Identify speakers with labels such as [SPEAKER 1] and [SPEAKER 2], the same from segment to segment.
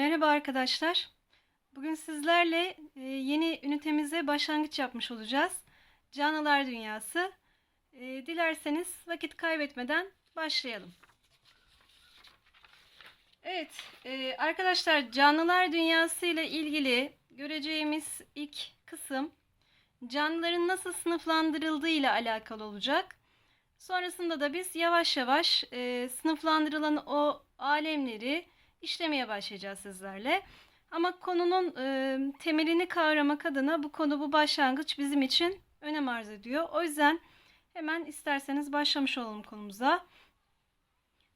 [SPEAKER 1] Merhaba arkadaşlar. Bugün sizlerle e, yeni ünitemize başlangıç yapmış olacağız. Canlılar Dünyası. E, Dilerseniz vakit kaybetmeden başlayalım. Evet e, arkadaşlar canlılar dünyası ile ilgili göreceğimiz ilk kısım canlıların nasıl sınıflandırıldığı ile alakalı olacak. Sonrasında da biz yavaş yavaş sınıflandırılan o alemleri işlemeye başlayacağız sizlerle. Ama konunun e, temelini kavramak adına bu konu bu başlangıç bizim için önem arz ediyor. O yüzden hemen isterseniz başlamış olalım konumuza.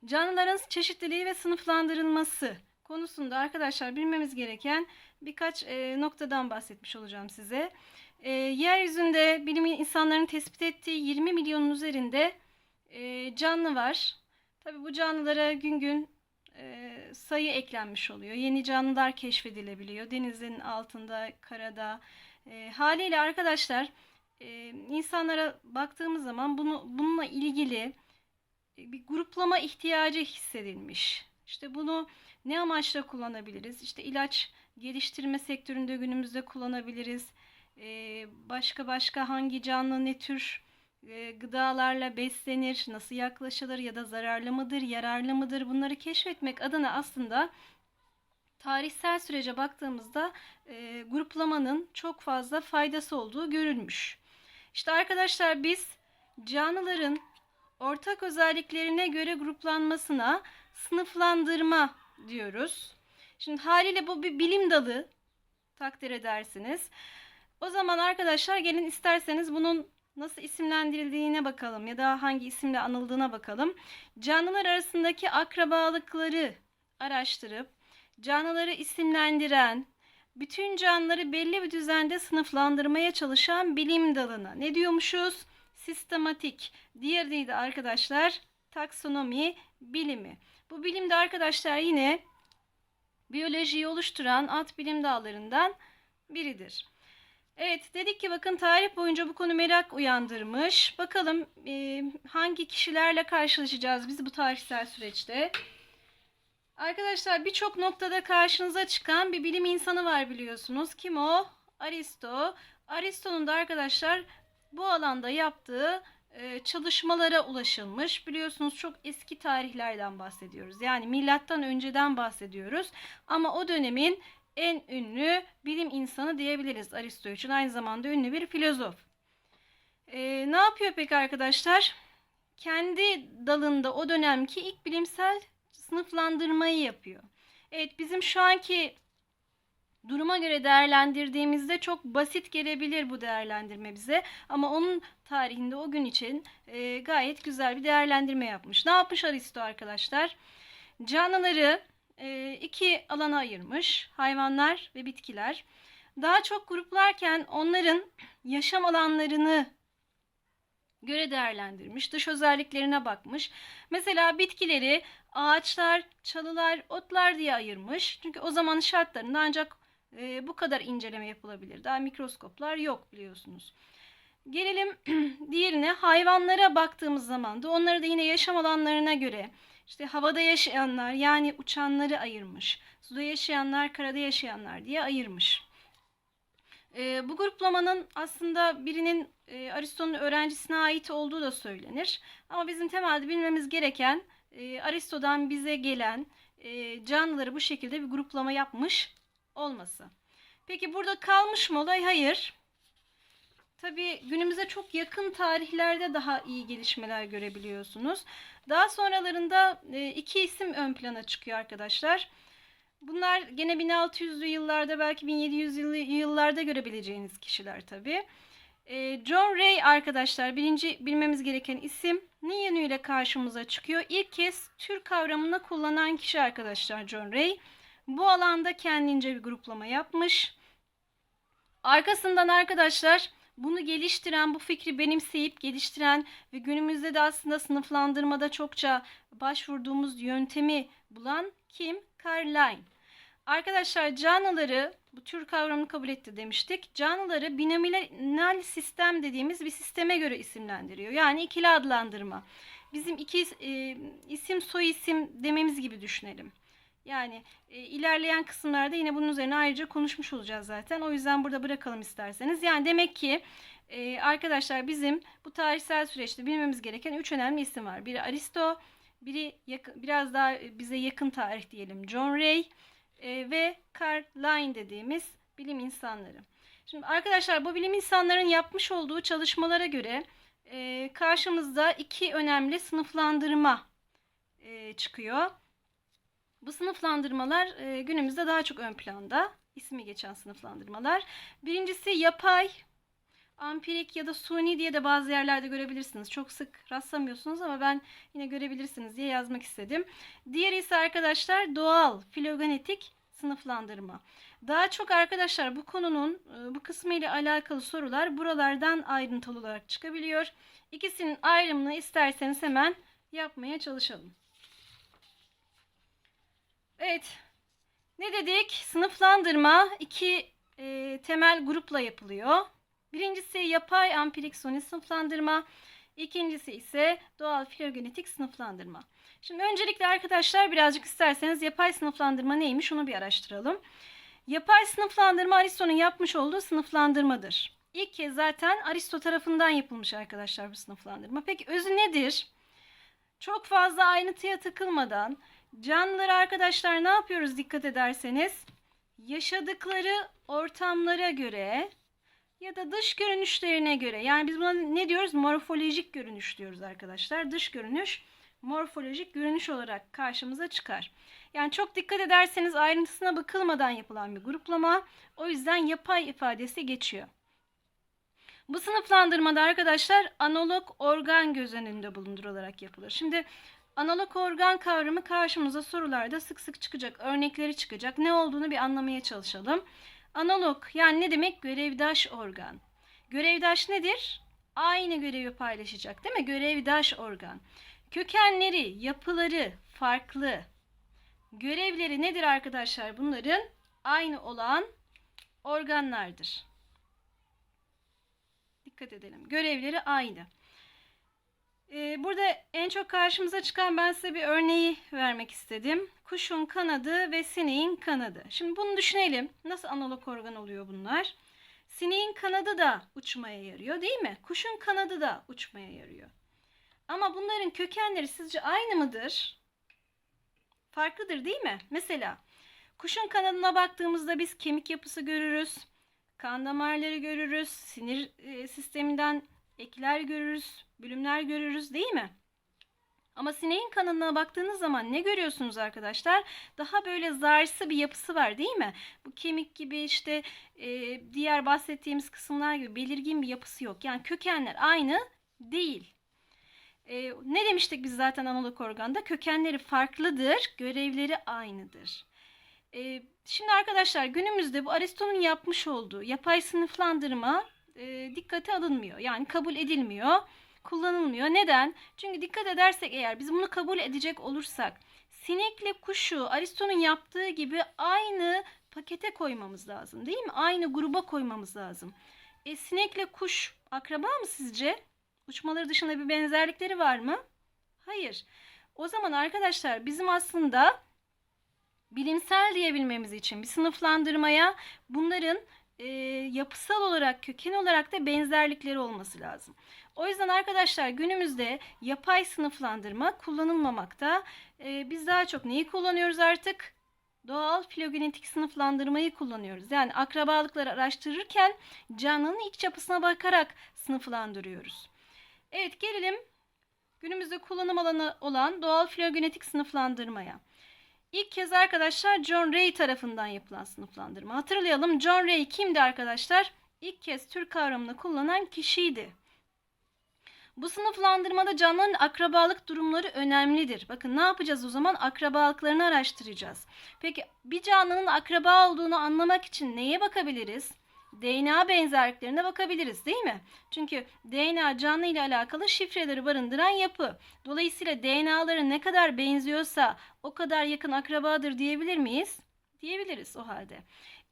[SPEAKER 1] Canlıların çeşitliliği ve sınıflandırılması konusunda arkadaşlar bilmemiz gereken birkaç e, noktadan bahsetmiş olacağım size. E, yeryüzünde bilim insanlarının tespit ettiği 20 milyonun üzerinde e, canlı var. Tabi bu canlılara gün gün e, sayı eklenmiş oluyor. Yeni canlılar keşfedilebiliyor. Denizin altında, karada. E, haliyle arkadaşlar e, insanlara baktığımız zaman bunu bununla ilgili bir gruplama ihtiyacı hissedilmiş. İşte bunu ne amaçla kullanabiliriz? İşte ilaç geliştirme sektöründe günümüzde kullanabiliriz. E, başka başka hangi canlı ne tür e, gıdalarla beslenir, nasıl yaklaşılır ya da zararlı mıdır, yararlı mıdır bunları keşfetmek adına aslında tarihsel sürece baktığımızda e, gruplamanın çok fazla faydası olduğu görülmüş. İşte arkadaşlar biz canlıların ortak özelliklerine göre gruplanmasına sınıflandırma diyoruz. Şimdi haliyle bu bir bilim dalı takdir edersiniz. O zaman arkadaşlar gelin isterseniz bunun nasıl isimlendirildiğine bakalım ya da hangi isimle anıldığına bakalım. Canlılar arasındaki akrabalıkları araştırıp canlıları isimlendiren, bütün canlıları belli bir düzende sınıflandırmaya çalışan bilim dalına ne diyormuşuz? Sistematik. Diğeri de arkadaşlar taksonomi bilimi. Bu bilimde arkadaşlar yine biyolojiyi oluşturan alt bilim dallarından biridir. Evet dedik ki bakın tarih boyunca bu konu merak uyandırmış. Bakalım e, hangi kişilerle karşılaşacağız biz bu tarihsel süreçte. Arkadaşlar birçok noktada karşınıza çıkan bir bilim insanı var biliyorsunuz. Kim o? Aristo. Aristo'nun da arkadaşlar bu alanda yaptığı e, çalışmalara ulaşılmış. Biliyorsunuz çok eski tarihlerden bahsediyoruz. Yani milattan önceden bahsediyoruz. Ama o dönemin en ünlü bilim insanı diyebiliriz Aristo için. Aynı zamanda ünlü bir filozof. Ee, ne yapıyor peki arkadaşlar? Kendi dalında o dönemki ilk bilimsel sınıflandırmayı yapıyor. Evet bizim şu anki duruma göre değerlendirdiğimizde çok basit gelebilir bu değerlendirme bize. Ama onun tarihinde o gün için e, gayet güzel bir değerlendirme yapmış. Ne yapmış Aristo arkadaşlar? Canlıları e, iki alana ayırmış. Hayvanlar ve bitkiler. Daha çok gruplarken onların yaşam alanlarını göre değerlendirmiş. Dış özelliklerine bakmış. Mesela bitkileri ağaçlar, çalılar, otlar diye ayırmış. Çünkü o zaman şartlarında ancak e, bu kadar inceleme yapılabilir. Daha mikroskoplar yok biliyorsunuz. Gelelim diğerine hayvanlara baktığımız zaman da onları da yine yaşam alanlarına göre işte havada yaşayanlar yani uçanları ayırmış. Suda yaşayanlar, karada yaşayanlar diye ayırmış. E, bu gruplamanın aslında birinin e, Aristo'nun öğrencisine ait olduğu da söylenir. Ama bizim temelde bilmemiz gereken e, Aristo'dan bize gelen e, canlıları bu şekilde bir gruplama yapmış olması. Peki burada kalmış mı olay? Hayır. Tabii günümüze çok yakın tarihlerde daha iyi gelişmeler görebiliyorsunuz. Daha sonralarında e, iki isim ön plana çıkıyor arkadaşlar. Bunlar gene 1600'lü yıllarda belki 1700'lü yıllarda görebileceğiniz kişiler tabii. E, John Ray arkadaşlar birinci bilmemiz gereken isim ne yönüyle karşımıza çıkıyor? İlk kez tür kavramını kullanan kişi arkadaşlar John Ray. Bu alanda kendince bir gruplama yapmış. Arkasından arkadaşlar bunu geliştiren, bu fikri benimseyip geliştiren ve günümüzde de aslında sınıflandırmada çokça başvurduğumuz yöntemi bulan kim? Carl Line. Arkadaşlar canlıları bu tür kavramını kabul etti demiştik. Canlıları binominal sistem dediğimiz bir sisteme göre isimlendiriyor. Yani ikili adlandırma. Bizim iki e, isim soy isim dememiz gibi düşünelim. Yani e, ilerleyen kısımlarda yine bunun üzerine ayrıca konuşmuş olacağız zaten. O yüzden burada bırakalım isterseniz. Yani demek ki e, arkadaşlar bizim bu tarihsel süreçte bilmemiz gereken üç önemli isim var. Biri Aristo, biri yakın, biraz daha bize yakın tarih diyelim John Ray e, ve Karl Line dediğimiz bilim insanları. Şimdi arkadaşlar bu bilim insanların yapmış olduğu çalışmalara göre e, karşımızda iki önemli sınıflandırma e, çıkıyor. Bu sınıflandırmalar e, günümüzde daha çok ön planda. ismi geçen sınıflandırmalar. Birincisi yapay, ampirik ya da suni diye de bazı yerlerde görebilirsiniz. Çok sık rastlamıyorsunuz ama ben yine görebilirsiniz diye yazmak istedim. Diğeri ise arkadaşlar doğal, filogenetik sınıflandırma. Daha çok arkadaşlar bu konunun e, bu kısmı ile alakalı sorular buralardan ayrıntılı olarak çıkabiliyor. İkisinin ayrımını isterseniz hemen yapmaya çalışalım. Evet. Ne dedik? Sınıflandırma iki e, temel grupla yapılıyor. Birincisi yapay ampirik suni sınıflandırma. İkincisi ise doğal filogenetik sınıflandırma. Şimdi öncelikle arkadaşlar birazcık isterseniz yapay sınıflandırma neymiş onu bir araştıralım. Yapay sınıflandırma Aristo'nun yapmış olduğu sınıflandırmadır. İlk kez zaten Aristo tarafından yapılmış arkadaşlar bu sınıflandırma. Peki özü nedir? Çok fazla ayrıntıya takılmadan canlıları arkadaşlar ne yapıyoruz dikkat ederseniz? Yaşadıkları ortamlara göre ya da dış görünüşlerine göre yani biz buna ne diyoruz? Morfolojik görünüş diyoruz arkadaşlar. Dış görünüş morfolojik görünüş olarak karşımıza çıkar. Yani çok dikkat ederseniz ayrıntısına bakılmadan yapılan bir gruplama. O yüzden yapay ifadesi geçiyor. Bu sınıflandırmada arkadaşlar analog organ göz önünde bulundurularak yapılır. Şimdi analog organ kavramı karşımıza sorularda sık sık çıkacak. Örnekleri çıkacak. Ne olduğunu bir anlamaya çalışalım. Analog yani ne demek? Görevdaş organ. Görevdaş nedir? Aynı görevi paylaşacak değil mi? Görevdaş organ. Kökenleri, yapıları farklı. Görevleri nedir arkadaşlar? Bunların aynı olan organlardır. Dikkat edelim. Görevleri aynı. Ee, burada en çok karşımıza çıkan ben size bir örneği vermek istedim. Kuşun kanadı ve sineğin kanadı. Şimdi bunu düşünelim. Nasıl analog organ oluyor bunlar? Sineğin kanadı da uçmaya yarıyor değil mi? Kuşun kanadı da uçmaya yarıyor. Ama bunların kökenleri sizce aynı mıdır? Farklıdır değil mi? Mesela kuşun kanadına baktığımızda biz kemik yapısı görürüz. Kan damarları görürüz. Sinir e, sisteminden ekler görürüz. Bölümler görürüz değil mi? Ama sineğin kanadına baktığınız zaman ne görüyorsunuz arkadaşlar? Daha böyle zarsı bir yapısı var değil mi? Bu kemik gibi işte e, diğer bahsettiğimiz kısımlar gibi belirgin bir yapısı yok. Yani kökenler aynı değil. E, ne demiştik biz zaten analog organda? Kökenleri farklıdır, görevleri aynıdır. E, şimdi arkadaşlar günümüzde bu Aristo'nun yapmış olduğu yapay sınıflandırma e, dikkate alınmıyor. Yani kabul edilmiyor, kullanılmıyor. Neden? Çünkü dikkat edersek eğer biz bunu kabul edecek olursak sinekle kuşu Aristo'nun yaptığı gibi aynı pakete koymamız lazım değil mi? Aynı gruba koymamız lazım. E, sinekle kuş akraba mı sizce? Uçmaları dışında bir benzerlikleri var mı? Hayır. O zaman arkadaşlar bizim aslında bilimsel diyebilmemiz için bir sınıflandırmaya bunların e, yapısal olarak, köken olarak da benzerlikleri olması lazım. O yüzden arkadaşlar günümüzde yapay sınıflandırma kullanılmamakta. E, biz daha çok neyi kullanıyoruz artık? Doğal filogenetik sınıflandırmayı kullanıyoruz. Yani akrabalıkları araştırırken canlının iç yapısına bakarak sınıflandırıyoruz. Evet gelelim günümüzde kullanım alanı olan doğal filogenetik sınıflandırmaya. İlk kez arkadaşlar John Ray tarafından yapılan sınıflandırma. Hatırlayalım John Ray kimdi arkadaşlar? İlk kez tür kavramını kullanan kişiydi. Bu sınıflandırmada canlıların akrabalık durumları önemlidir. Bakın ne yapacağız o zaman? Akrabalıklarını araştıracağız. Peki bir canlının akraba olduğunu anlamak için neye bakabiliriz? DNA benzerliklerine bakabiliriz değil mi? Çünkü DNA canlı ile alakalı şifreleri barındıran yapı. Dolayısıyla DNA'ları ne kadar benziyorsa o kadar yakın akrabadır diyebilir miyiz? Diyebiliriz o halde.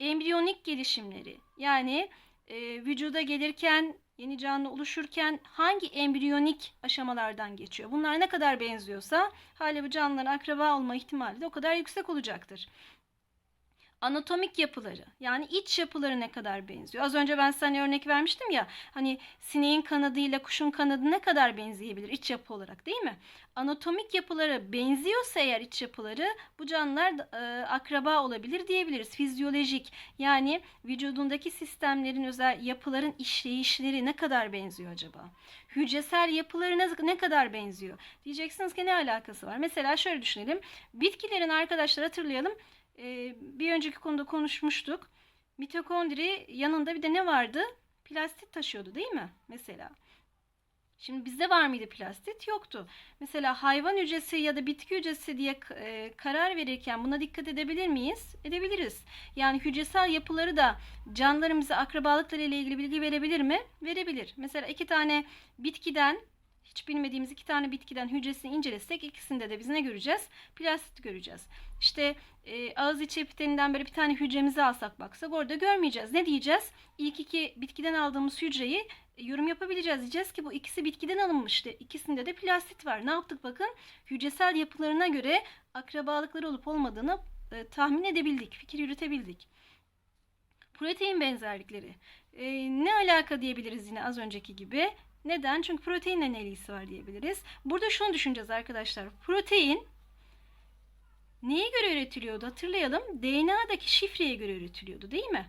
[SPEAKER 1] Embriyonik gelişimleri yani e, vücuda gelirken, yeni canlı oluşurken hangi embriyonik aşamalardan geçiyor? Bunlar ne kadar benziyorsa hali bu canlıların akraba olma ihtimali de o kadar yüksek olacaktır. Anatomik yapıları yani iç yapıları ne kadar benziyor? Az önce ben size hani örnek vermiştim ya hani sineğin kanadıyla kuşun kanadı ne kadar benzeyebilir iç yapı olarak değil mi? Anatomik yapıları benziyorsa eğer iç yapıları bu canlılar e, akraba olabilir diyebiliriz. Fizyolojik yani vücudundaki sistemlerin özel yapıların işleyişleri ne kadar benziyor acaba? Hücresel yapıları ne, ne kadar benziyor? Diyeceksiniz ki ne alakası var? Mesela şöyle düşünelim. Bitkilerin arkadaşlar hatırlayalım e, bir önceki konuda konuşmuştuk. Mitokondri yanında bir de ne vardı? Plastit taşıyordu değil mi? Mesela. Şimdi bizde var mıydı plastit? Yoktu. Mesela hayvan hücresi ya da bitki hücresi diye e, karar verirken buna dikkat edebilir miyiz? Edebiliriz. Yani hücresel yapıları da canlıların bize akrabalıkları ile ilgili bilgi verebilir mi? Verebilir. Mesela iki tane bitkiden hiç bilmediğimiz iki tane bitkiden hücresini incelesek ikisinde de biz ne göreceğiz? Plastit göreceğiz. İşte e, ağız içi epitelinden böyle bir tane hücremizi alsak baksak orada görmeyeceğiz. Ne diyeceğiz? İlk iki bitkiden aldığımız hücreyi e, yorum yapabileceğiz. Diyeceğiz ki bu ikisi bitkiden alınmıştı. İkisinde de plastit var. Ne yaptık bakın? Hücresel yapılarına göre akrabalıkları olup olmadığını e, tahmin edebildik. Fikir yürütebildik. Protein benzerlikleri. E, ne alaka diyebiliriz yine az önceki gibi? Neden? Çünkü proteinle ne ilgisi var diyebiliriz. Burada şunu düşüneceğiz arkadaşlar. Protein neye göre üretiliyordu hatırlayalım. DNA'daki şifreye göre üretiliyordu değil mi?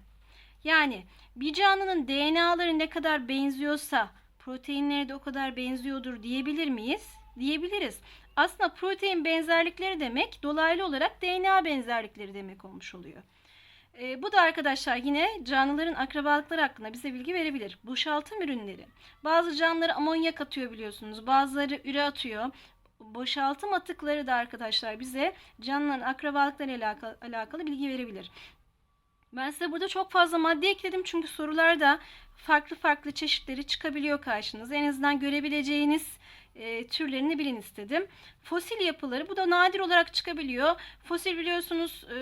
[SPEAKER 1] Yani bir canlının DNA'ları ne kadar benziyorsa proteinleri de o kadar benziyordur diyebilir miyiz? Diyebiliriz. Aslında protein benzerlikleri demek dolaylı olarak DNA benzerlikleri demek olmuş oluyor. E, bu da arkadaşlar yine canlıların akrabalıkları hakkında bize bilgi verebilir. Boşaltım ürünleri. Bazı canlıları amonyak atıyor biliyorsunuz. Bazıları üre atıyor. Boşaltım atıkları da arkadaşlar bize canlıların akrabalıkları ile alakalı, alakalı bilgi verebilir. Ben size burada çok fazla madde ekledim çünkü sorularda farklı farklı çeşitleri çıkabiliyor karşınıza. En azından görebileceğiniz e, türlerini bilin istedim. Fosil yapıları bu da nadir olarak çıkabiliyor. Fosil biliyorsunuz e,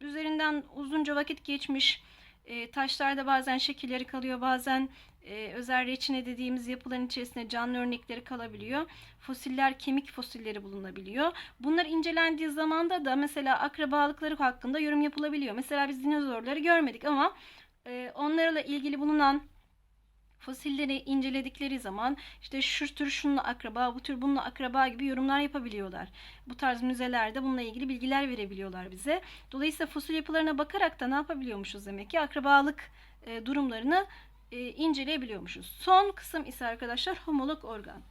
[SPEAKER 1] üzerinden uzunca vakit geçmiş e, taşlarda bazen şekilleri kalıyor bazen e, özel reçine dediğimiz yapıların içerisinde canlı örnekleri kalabiliyor. Fosiller kemik fosilleri bulunabiliyor. Bunlar incelendiği zamanda da mesela akrabalıkları hakkında yorum yapılabiliyor. Mesela biz dinozorları görmedik ama e, onlarla ilgili bulunan fosilleri inceledikleri zaman işte şu tür şununla akraba, bu tür bununla akraba gibi yorumlar yapabiliyorlar. Bu tarz müzelerde bununla ilgili bilgiler verebiliyorlar bize. Dolayısıyla fosil yapılarına bakarak da ne yapabiliyormuşuz demek ki akrabalık e, durumlarını e, inceleyebiliyormuşuz. Son kısım ise arkadaşlar homolog organ.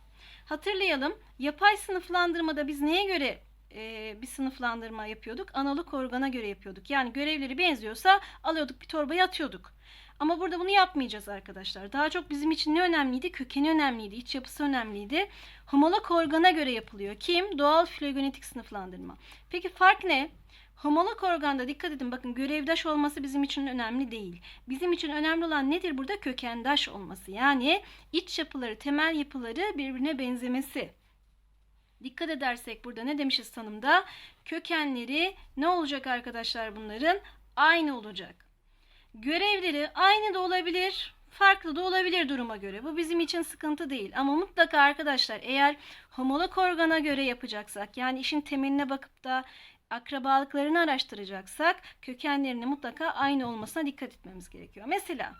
[SPEAKER 1] Hatırlayalım yapay sınıflandırmada biz neye göre e, bir sınıflandırma yapıyorduk? Analog organa göre yapıyorduk. Yani görevleri benziyorsa alıyorduk bir torbaya atıyorduk. Ama burada bunu yapmayacağız arkadaşlar. Daha çok bizim için ne önemliydi? Kökeni önemliydi, iç yapısı önemliydi. Homolog organa göre yapılıyor. Kim? Doğal filogenetik sınıflandırma. Peki fark ne? Homolog organda dikkat edin bakın görevdaş olması bizim için önemli değil. Bizim için önemli olan nedir burada? Kökendaş olması. Yani iç yapıları, temel yapıları birbirine benzemesi. Dikkat edersek burada ne demişiz tanımda? Kökenleri ne olacak arkadaşlar bunların? Aynı olacak. Görevleri aynı da olabilir, farklı da olabilir duruma göre. Bu bizim için sıkıntı değil. Ama mutlaka arkadaşlar eğer homolog organa göre yapacaksak yani işin temeline bakıp da akrabalıklarını araştıracaksak kökenlerinin mutlaka aynı olmasına dikkat etmemiz gerekiyor. Mesela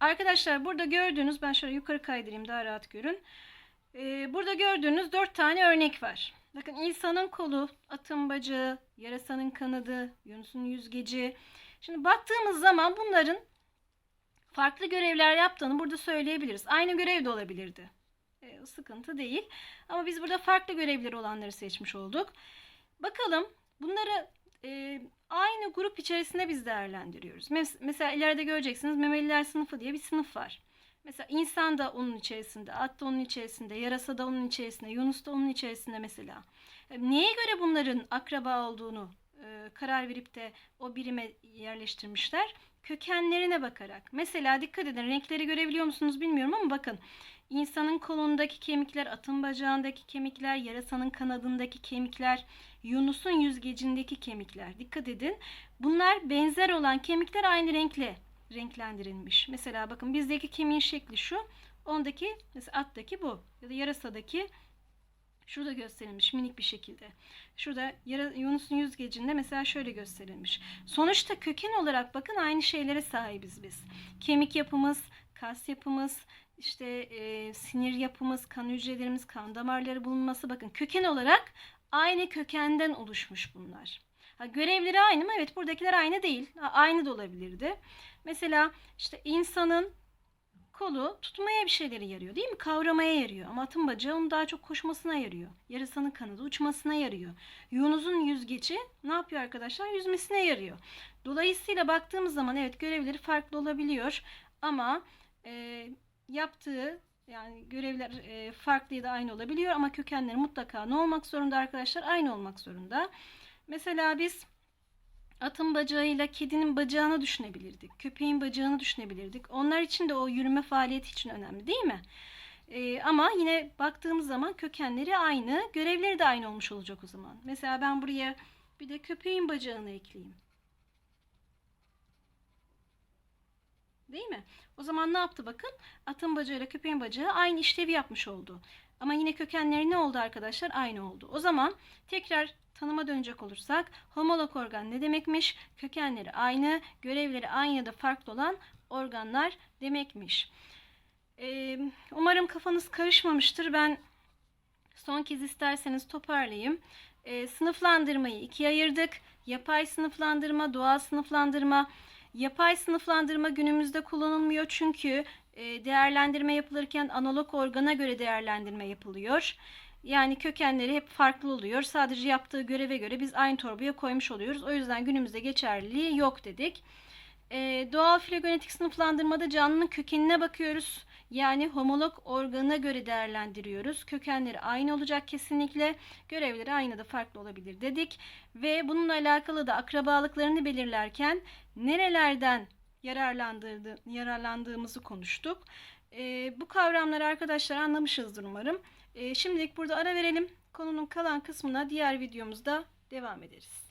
[SPEAKER 1] arkadaşlar burada gördüğünüz ben şöyle yukarı kaydırayım daha rahat görün. Ee, burada gördüğünüz dört tane örnek var. Bakın insanın kolu, atın bacağı, yarasanın kanadı, Yunus'un yüzgeci. Şimdi baktığımız zaman bunların farklı görevler yaptığını burada söyleyebiliriz. Aynı görev de olabilirdi. E, sıkıntı değil. Ama biz burada farklı görevleri olanları seçmiş olduk. Bakalım bunları e, aynı grup içerisinde biz değerlendiriyoruz. Mes mesela ileride göreceksiniz memeliler sınıfı diye bir sınıf var. Mesela insan da onun içerisinde, at da onun içerisinde, yarasa da onun içerisinde, Yunus da onun içerisinde mesela. E, neye göre bunların akraba olduğunu e, karar verip de o birime yerleştirmişler? Kökenlerine bakarak. Mesela dikkat edin renkleri görebiliyor musunuz bilmiyorum ama bakın. İnsanın kolundaki kemikler, atın bacağındaki kemikler, yarasanın kanadındaki kemikler, Yunus'un yüzgecindeki kemikler. Dikkat edin. Bunlar benzer olan kemikler aynı renkli. Renklendirilmiş. Mesela bakın bizdeki kemiğin şekli şu. Ondaki mesela attaki bu. Ya da yarasadaki şurada gösterilmiş minik bir şekilde. Şurada Yunus'un yüzgecinde mesela şöyle gösterilmiş. Sonuçta köken olarak bakın aynı şeylere sahibiz biz. Kemik yapımız, kas yapımız, işte e, sinir yapımız, kan hücrelerimiz, kan damarları bulunması bakın köken olarak aynı kökenden oluşmuş bunlar. Ha, görevleri aynı mı? Evet buradakiler aynı değil. Ha, aynı da olabilirdi. Mesela işte insanın kolu tutmaya bir şeyleri yarıyor değil mi? Kavramaya yarıyor. Ama atın bacağı onun daha çok koşmasına yarıyor. Yarasanın kanadı uçmasına yarıyor. Yunus'un yüzgeci ne yapıyor arkadaşlar? Yüzmesine yarıyor. Dolayısıyla baktığımız zaman evet görevleri farklı olabiliyor. Ama e, yaptığı yani görevler e, farklı ya da aynı olabiliyor ama kökenleri mutlaka ne olmak zorunda arkadaşlar? Aynı olmak zorunda. Mesela biz atın bacağıyla kedinin bacağını düşünebilirdik. Köpeğin bacağını düşünebilirdik. Onlar için de o yürüme faaliyeti için önemli değil mi? Ee, ama yine baktığımız zaman kökenleri aynı, görevleri de aynı olmuş olacak o zaman. Mesela ben buraya bir de köpeğin bacağını ekleyeyim. Değil mi? O zaman ne yaptı bakın? Atın bacağıyla köpeğin bacağı aynı işlevi yapmış oldu. Ama yine kökenleri ne oldu arkadaşlar? Aynı oldu. O zaman tekrar tanıma dönecek olursak homolog organ ne demekmiş? Kökenleri aynı, görevleri aynı ya da farklı olan organlar demekmiş. Ee, umarım kafanız karışmamıştır. Ben son kez isterseniz toparlayayım. Ee, sınıflandırmayı ikiye ayırdık. Yapay sınıflandırma, doğal sınıflandırma. Yapay sınıflandırma günümüzde kullanılmıyor çünkü değerlendirme yapılırken analog organa göre değerlendirme yapılıyor. Yani kökenleri hep farklı oluyor. Sadece yaptığı göreve göre biz aynı torbaya koymuş oluyoruz. O yüzden günümüzde geçerliliği yok dedik. Ee, doğal filogenetik sınıflandırmada canlının kökenine bakıyoruz. Yani homolog organına göre değerlendiriyoruz. Kökenleri aynı olacak kesinlikle. Görevleri aynı da farklı olabilir dedik. Ve bununla alakalı da akrabalıklarını belirlerken nerelerden yararlandığı, yararlandığımızı konuştuk. E, bu kavramları arkadaşlar anlamışızdır umarım. E, şimdilik burada ara verelim. Konunun kalan kısmına diğer videomuzda devam ederiz.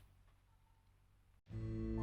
[SPEAKER 1] Müzik